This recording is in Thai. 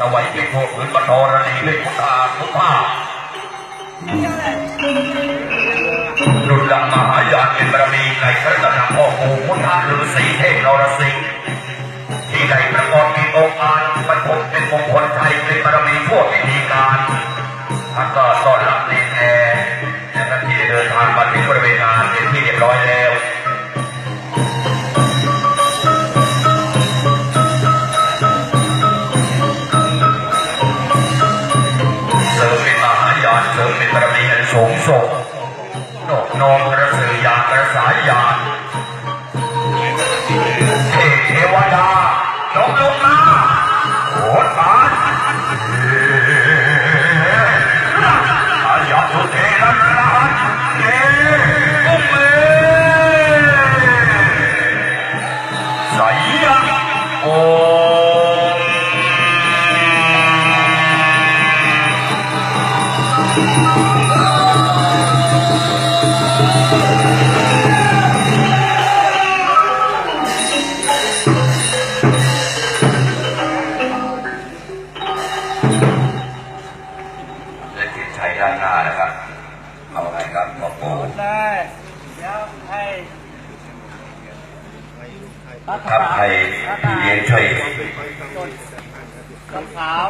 สวัยเกียรติโภคพื้นปทรณีเลยพุทธาพุทธาหลุดลังมหายานเป็นบารมีในพระตนาพ่อปู่พุทธาฤาษีเทพนรสิงห์ที่ใด้ประกอบมีองค์การบรรพตเป็นมงคลชัยเป็นบารมีทั่วพิธีการท่านก็ เป็นบารมีอันสูงส่งนอบน้อมกระสือยานกระสายยานเทเทวดาจงลงมาโหดบานอายาสุเทระนาเยกุมเมสายยะโอ ครับ เอาไงครับหมอปู ได้เดี๋ยวให้ ครับให้พี่เลี้ยงช่วย คำขาว